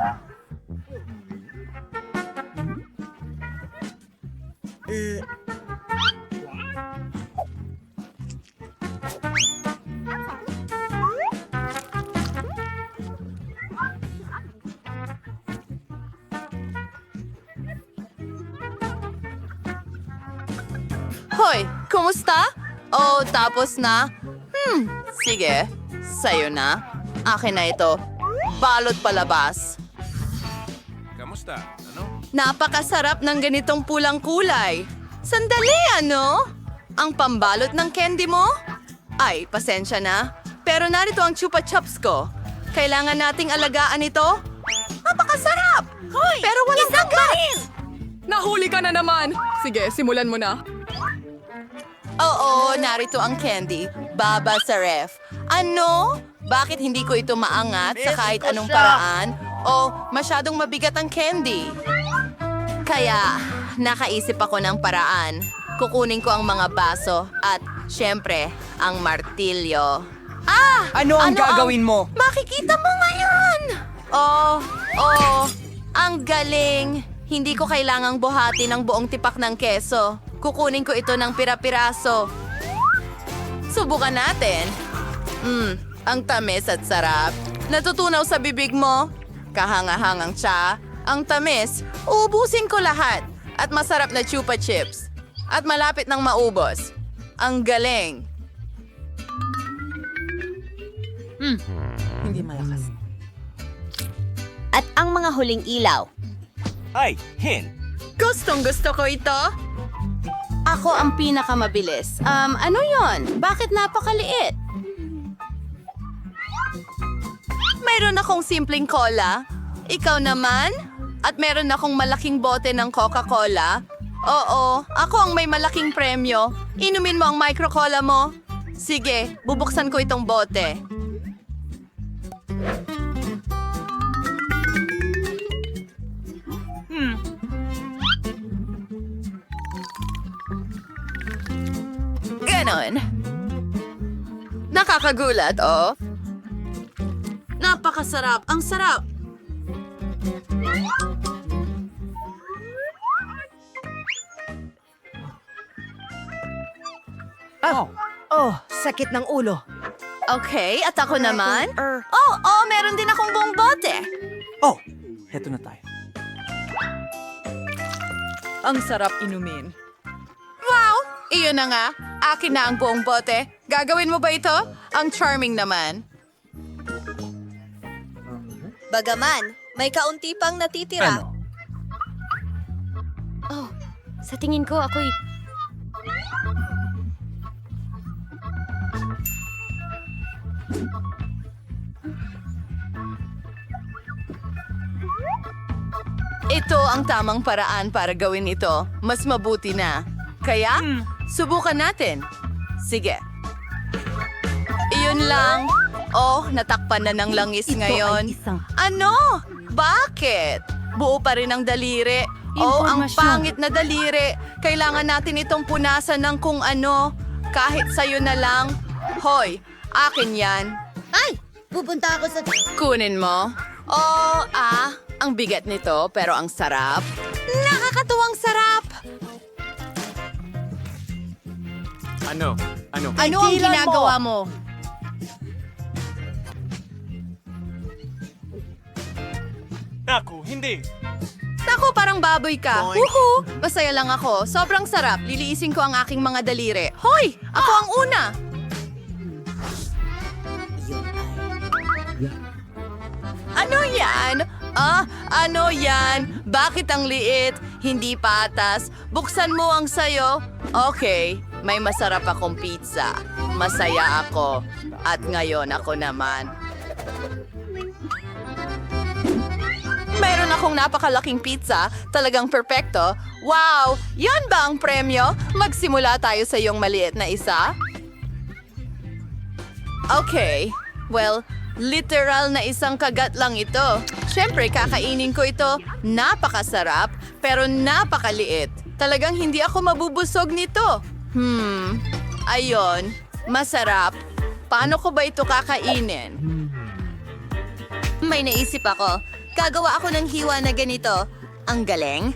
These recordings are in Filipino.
Hoy, kumusta? Oh, tapos na? Hmm, sige. Sa'yo na. Akin na ito. Balot palabas. Kamusta? Ano? Napakasarap ng ganitong pulang kulay. Sandali, ano? Ang pambalot ng candy mo? Ay, pasensya na. Pero narito ang chupa chups ko. Kailangan nating alagaan ito. Napakasarap! Hoy! Pero walang kagat! Nahuli ka na naman! Sige, simulan mo na. Oo, narito ang candy. Baba sa ref. Ano? Bakit hindi ko ito maangat sa kahit anong paraan? O masyadong mabigat ang candy? Kaya, nakaisip ako ng paraan. Kukunin ko ang mga baso at, syempre, ang martilyo. Ah! Ano ang gagawin mo? Makikita mo ngayon! Oh, oh, ang galing! Hindi ko kailangang buhati ng buong tipak ng keso. Kukunin ko ito ng pira-piraso. Subukan natin. Hmm, ang tamis at sarap. Natutunaw sa bibig mo. Kahanga-hangang siya. Ang tamis, uubusin ko lahat. At masarap na chupa chips. At malapit ng maubos. Ang galing. At ang mga huling ilaw. Ay, Hin. Gustong gusto ko ito. Ako ang pinakamabilis. Um, ano yon? Bakit napakaliit? Mayroon akong simpleng cola. Ikaw naman? At meron akong malaking bote ng Coca-Cola. Oo, ako ang may malaking premyo. Inumin mo ang micro-cola mo. Sige, bubuksan ko itong bote. Ganon. Nakakagulat, oh. Napakasarap. Ang sarap. Oh, oh, sakit ng ulo. Okay, at ako naman? Oh, oh, meron din akong buong bote. Oh, heto na tayo. Ang sarap inumin. Wow! Iyon na nga. Akin na ang buong bote. Gagawin mo ba ito? Ang charming naman. Bagaman, may kaunti pang natitira. Ano? Oh, sa tingin ko ako'y... Ito ang tamang paraan para gawin ito. Mas mabuti na. Kaya, subukan natin. Sige. Iyon lang. Oh, natakpan na ng langis ngayon. Ano? Bakit? Buo pa rin ang daliri. Oh, ang pangit na daliri. Kailangan natin itong punasan ng kung ano. Kahit sa'yo na lang. Hoy, akin yan. Ay! Pupunta ako sa... Kunin mo. Oh, ah, ang bigat nito pero ang sarap. Nakakatuwang sarap. Ano? Ano? Ano ang ginagawa mo? Naku, hindi. Naku, parang baboy ka. Woohoo! Masaya lang ako. Sobrang sarap. Liliisin ko ang aking mga daliri. Hoy! Ako ang una! Ano yan? Ah, ano yan? Bakit ang liit? Hindi patas. Buksan mo ang sayo. Okay, may masarap akong pizza. Masaya ako. At ngayon ako naman. Akong napakalaking pizza, talagang perpekto. Wow! Yan ba ang premyo? Magsimula tayo sa iyong maliit na isa? Okay. Well, literal na isang kagat lang ito. Siyempre, kakainin ko ito. Napakasarap, pero napakaliit. Talagang hindi ako mabubusog nito. Hmm, ayon. Masarap. Paano ko ba ito kakainin? May naisip ako. Gagawa ako ng hiwa na ganito. Ang galing.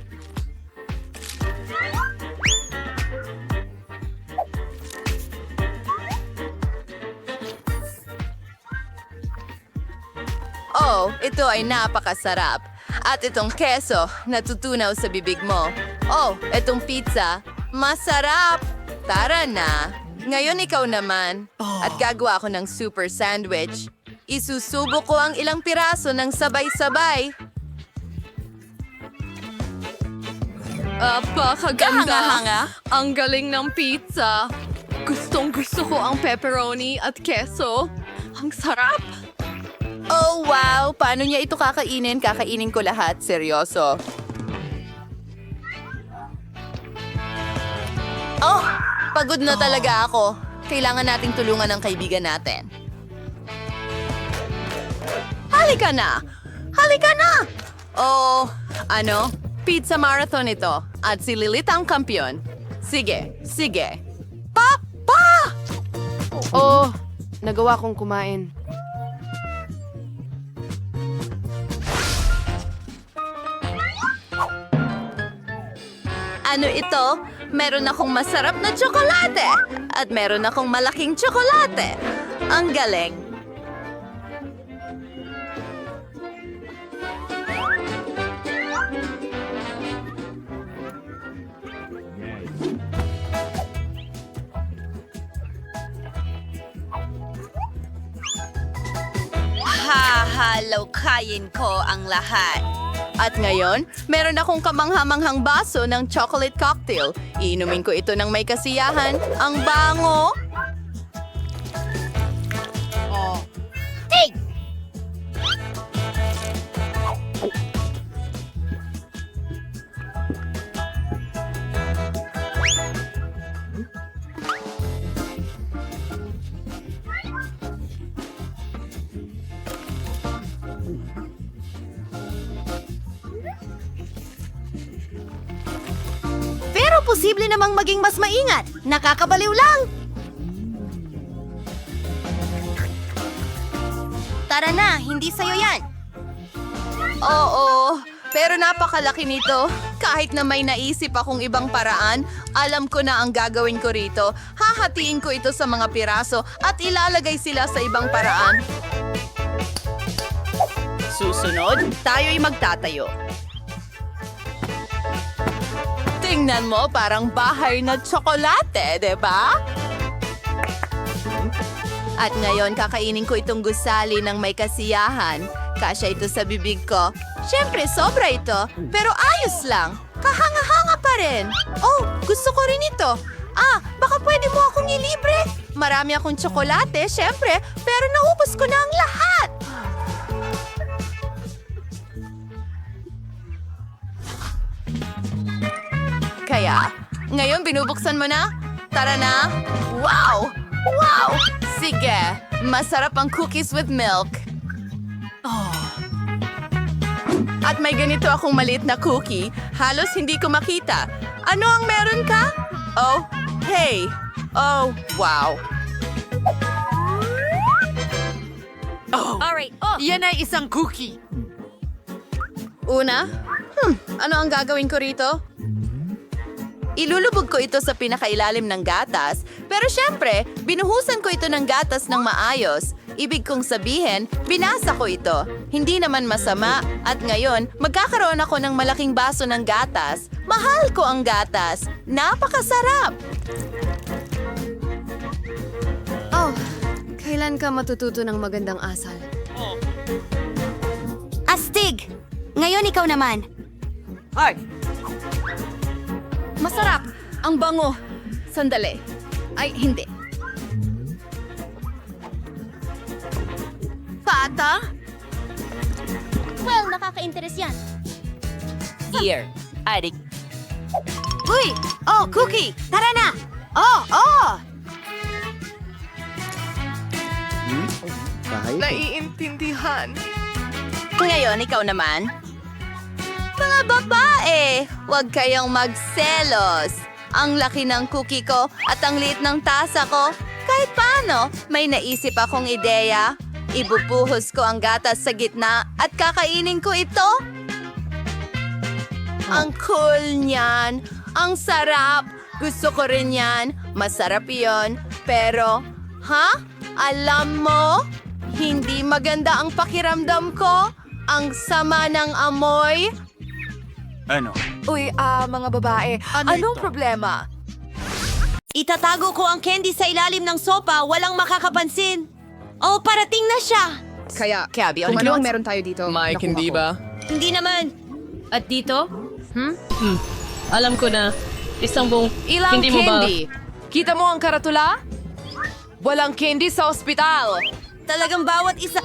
Oh, ito ay napakasarap. At itong keso, natutunaw sa bibig mo. Oh, itong pizza, masarap! Tara na! Ngayon ikaw naman. At gagawa ako ng super sandwich. Isusubo ko ang ilang piraso ng sabay-sabay. Apakaganda. Kahanga-hanga. Ang galing ng pizza. Gustong gusto ko ang pepperoni at keso. Ang sarap. Oh, wow! Paano niya ito kakainin? Kakainin ko lahat. Seryoso. Oh! Pagod na talaga ako. Kailangan nating tulungan ng kaibigan natin. Halika na! Halika na! Oh, ano? Pizza marathon ito. At si Lilith ang kampiyon. Sige, sige. Papa! Oh, nagawa kong kumain. Ano ito? Meron akong masarap na tsokolate at meron akong malaking tsokolate. Ang galing. Hahalawkayin ko ang lahat. At ngayon, meron akong kamanghamanghang baso ng chocolate cocktail. Iinumin ko ito ng may kasiyahan. Ang bango! Posible namang maging mas maingat. Nakakabaliw lang. Tara na, hindi sa'yo yan. Oo, pero napakalaki nito. Kahit na may naisip akong ibang paraan, alam ko na ang gagawin ko rito. Hahatiin ko ito sa mga piraso at ilalagay sila sa ibang paraan. Susunod, tayo'y magtatayo. Tingnan mo, parang bahay na tsokolate, di ba? At ngayon, kakainin ko itong gusali ng may kasiyahan. Kasya ito sa bibig ko. Siyempre, sobra ito. Pero ayos lang. Kahanga-hanga pa rin. Oh, gusto ko rin ito. Ah, baka pwede mo akong ilibre. Marami akong tsokolate, siyempre. Pero naubos ko na ang lahat. Kaya, ngayon binubuksan mo na? Tara na! Wow! Wow! Sige, masarap ang cookies with milk. At may ganito akong maliit na cookie. Halos hindi ko makita. Ano ang meron ka? Oh, hey! Oh, wow! Alright, yan ay isang cookie. Una, hmm, ano ang gagawin ko rito? Ilulubog ko ito sa pinakailalim ng gatas, pero syempre, binuhusan ko ito ng gatas ng maayos. Ibig kong sabihin, binasa ko ito. Hindi naman masama, at ngayon, magkakaroon ako ng malaking baso ng gatas. Mahal ko ang gatas. Napakasarap! Oh, kailan ka matututo ng magandang asal? Astig! Ngayon ikaw naman. Ay! Masarap! Ang bango! Sandali. Ay, hindi. Pata? Well, nakaka-interes yan. Here. Adik. Uy! Oh, cookie! Tara na! Oh, oh! Naiintindihan. Ngayon, ikaw naman. Mga babae, huwag kayong magselos. Ang laki ng cookie ko at ang liit ng tasa ko. Kahit paano, may naisip akong ideya. Ibubuhos ko ang gatas sa gitna at kakainin ko ito. Ang cool niyan. Ang sarap. Gusto ko rin yan. Masarap yon. Pero, ha? Alam mo, hindi maganda ang pakiramdam ko. Ang sama ng amoy. Ano? Uy, ah, mga babae, anong problema? Itatago ko ang candy sa ilalim ng sopa, walang makakapansin. Oh, parating na siya. Kaya, Kabi, kung ano ang meron tayo dito, Mike, nakuha hindi ko. ba? Hindi naman. At dito? Hmm? Alam ko na. Isang buong... Ilang hindi mo ba... candy? Kita mo ang karatula? Walang candy sa ospital. Talagang bawat isa...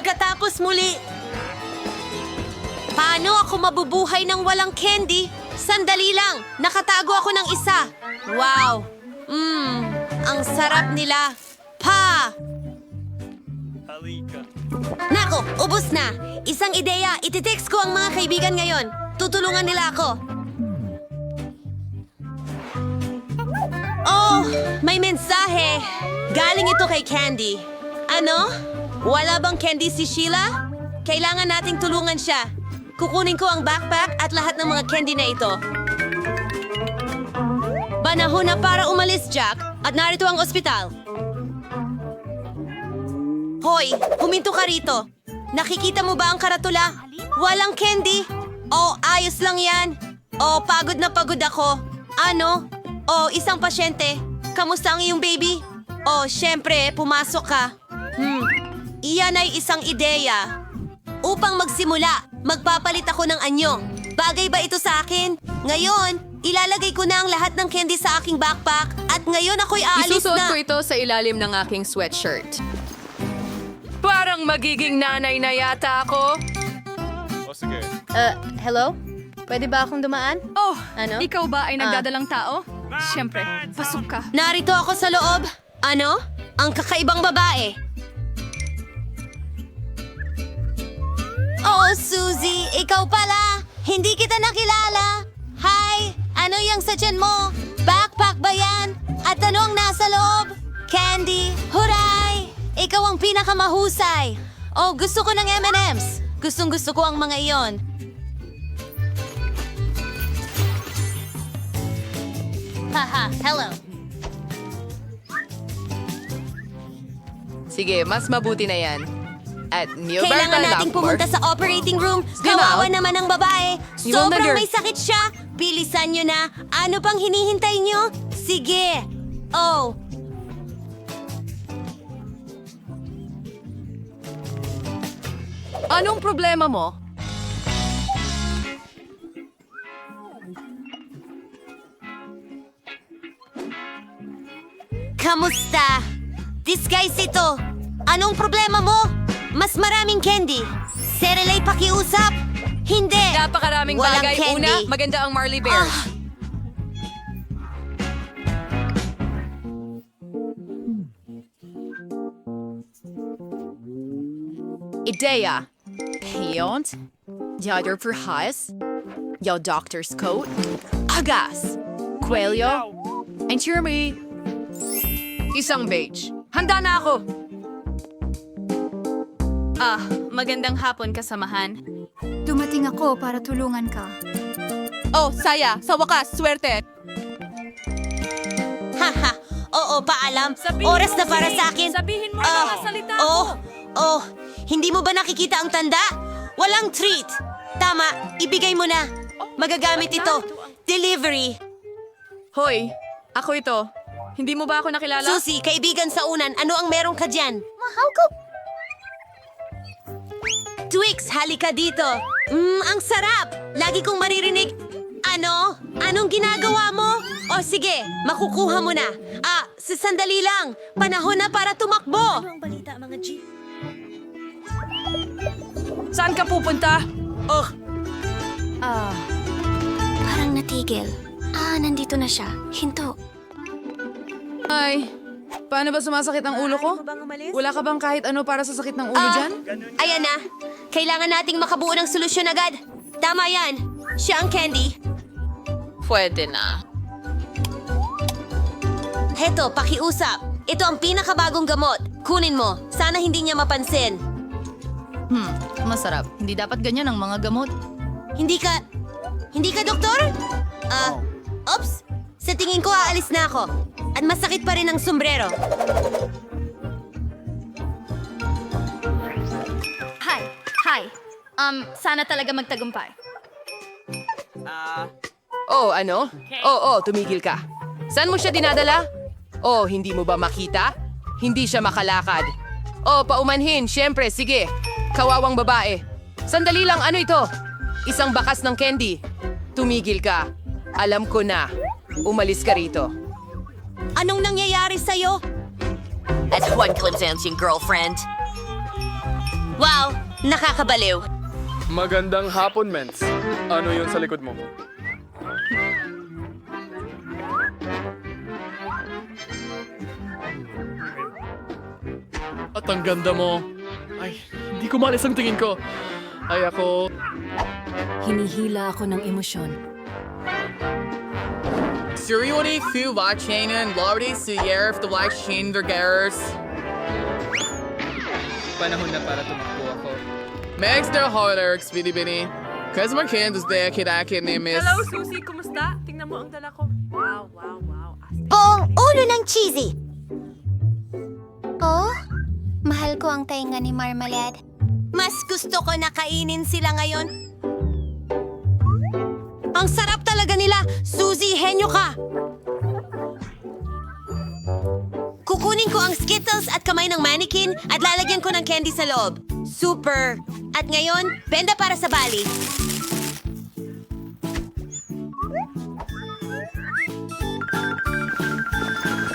Pagkatapos muli... Paano ako mabubuhay ng walang candy? Sandali lang, nakatago ako ng isa. Wow! Mmm, ang sarap nila. Pa! Nako, ubos na. Isang ideya, ititext ko ang mga kaibigan ngayon. Tutulungan nila ako. Oh, may mensahe. Galing ito kay Candy. Ano? Wala bang Candy si Sheila? Kailangan nating tulungan siya. Kukunin ko ang backpack at lahat ng mga candy na ito. Panahon na para umalis, Jack. At narito ang ospital. Hoy, huminto ka rito. Nakikita mo ba ang karatula? Walang candy. Oh, ayos lang yan. Oh, pagod na pagod ako. Ano? Oh, isang pasyente. Kamusta ang iyong baby? Oh, syempre, pumasok ka. Hmm, iyan ay isang ideya. Upang magsimula, magpapalit ako ng anyo. Bagay ba ito sa akin? Ngayon, ilalagay ko na ang lahat ng candy sa aking backpack at ngayon ako'y aalis Isusuot na. ko ito sa ilalim ng aking sweatshirt. Parang magiging nanay na yata ako. O sige. Uh, hello? Pwede ba akong dumaan? Oh, Ano? ikaw ba ay Ah. nagdadalang tao? Siyempre, pasok ka. Narito ako sa loob. Ano? Ang kakaibang babae. Oh, Suzy, ikaw pala. Hindi kita nakilala. Hi, ano yung sa mo? Backpack ba yan? At ano ang nasa loob? Candy, huray! Ikaw ang pinakamahusay. Oh, gusto ko ng M&M's. Gustong gusto ko ang mga iyon. Haha, hello. Sige, mas mabuti na yan. At Neil Kailangan nating pumunta sa operating room. Kawawa naman ang babae. Sobrang may sakit siya. Bilisan nyo na. Ano pang hinihintay nyo? Sige. Oh. Anong problema mo? Kamusta? Disguise ito. Anong problema mo? Mas maraming candy. Serelay pakiusap? Hindi. Napakaraming Walang bagay. candy. Una, maganda ang Marley Bears. Ah. Ideya. Paint. Yadder for Haas. Your doctor's coat. Agas. Coelho. And Jeremy. Isang beige. Handa na ako. Ah, magandang hapon kasamahan. Dumating ako para tulungan ka. Oh, saya. Sa wakas, swerte. Haha. Oo, paalam. Oras na para sa akin. Sabihin mo Ah, oh, oh, hindi mo ba nakikita ang tanda? Walang treat. Tama, ibigay mo na. Magagamit ito. Delivery. Hoy, ako ito. Hindi mo ba ako nakilala? Susi, kaibigan sa unan, ano ang meron ka dyan? Twix, halika dito. Mmm, ang sarap. Lagi kong maririnig. Ano? Anong ginagawa mo? O sige, makukuha mo na. Ah, sa sandali lang. Panahon na para tumakbo. Saan ka pupunta? Oh, Parang natigil. Ah, nandito na siya. Hinto. Ay, paano ba sumasakit ang ulo ko? Wala ka bang kahit ano para sa sakit ng ulo Ah, dyan? ayan na. Kailangan nating makabuo ng solusyon agad. Tama yan. Siya ang candy. Pwede na. Heto, pakiusap. Ito ang pinakabagong gamot. Kunin mo. Sana hindi niya mapansin. Hmm, masarap. Hindi dapat ganyan ang mga gamot. Hindi ka... Hindi ka doktor? Ah, oops. Sa tingin ko, aalis na ako. At masakit pa rin ang sombrero. Hi. Hi. Um, sana talaga magtagumpay. Oh, ano? Oo, oh, tumigil ka. Saan mo siya dinadala? Oh, hindi mo ba makita? Hindi siya makalakad. Oh, paumanhin, syempre, sige. Kawawang babae. Sandali lang, ano ito? Isang bakas ng candy. Tumigil ka. Alam ko na. Umalis ka rito. Anong nangyayari sa'yo? At one glimpse yung girlfriend. Wow, nakakabaliw. Magandang hapon, Mens. Ano yun sa likod mo? At ang ganda mo. Ay, hindi ko malis ang tingin ko. Ay ako... Hinihila ako ng emosyon. Siriuni fu watchinen lordy siyer the black shin der gers. Panahon na para tumakbo ako. Max der Hollers, bini bini. Customer Candace there, kidakit ni Miss... Susie. Kumusta? Tingnan mo ang dala ko. Wow, wow, wow. Buong ulo ng cheesy. Oh, mahal ko ang tainga ni Marmalade. Mas gusto ko na kainin sila ngayon. Ang sarap talaga nila! Suzy, henyo ka! Kukunin ko ang Skittles at kamay ng mannequin at lalagyan ko ng candy sa loob. Super! At ngayon, benda para sa bali.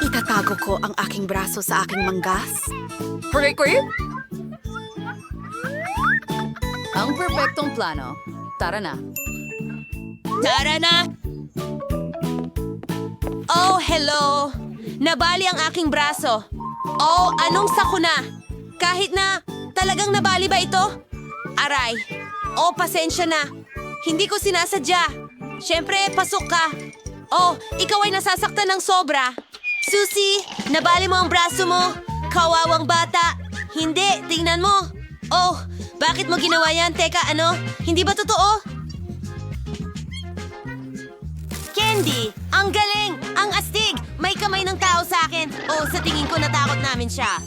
Itatago ko ang aking braso sa aking manggas. Ang perpektong plano. Tara na. Tara na! Oh, hello! Nabali ang aking braso. Oh, anong sakuna? Kahit na, talagang nabali ba ito? Aray. Oh, pasensya na. Hindi ko sinasadya. Siyempre, pasok ka. Oh, ikaw ay nasasaktan ng sobra. Susie, nabali mo ang braso mo. Kawawang bata. Hindi, tingnan mo. Oh, bakit mo ginawa yan? Teka, ano? Hindi ba totoo? Candy! Ang galing! Ang astig! May kamay ng tao sa akin. Oh, sa tingin ko natakot namin siya.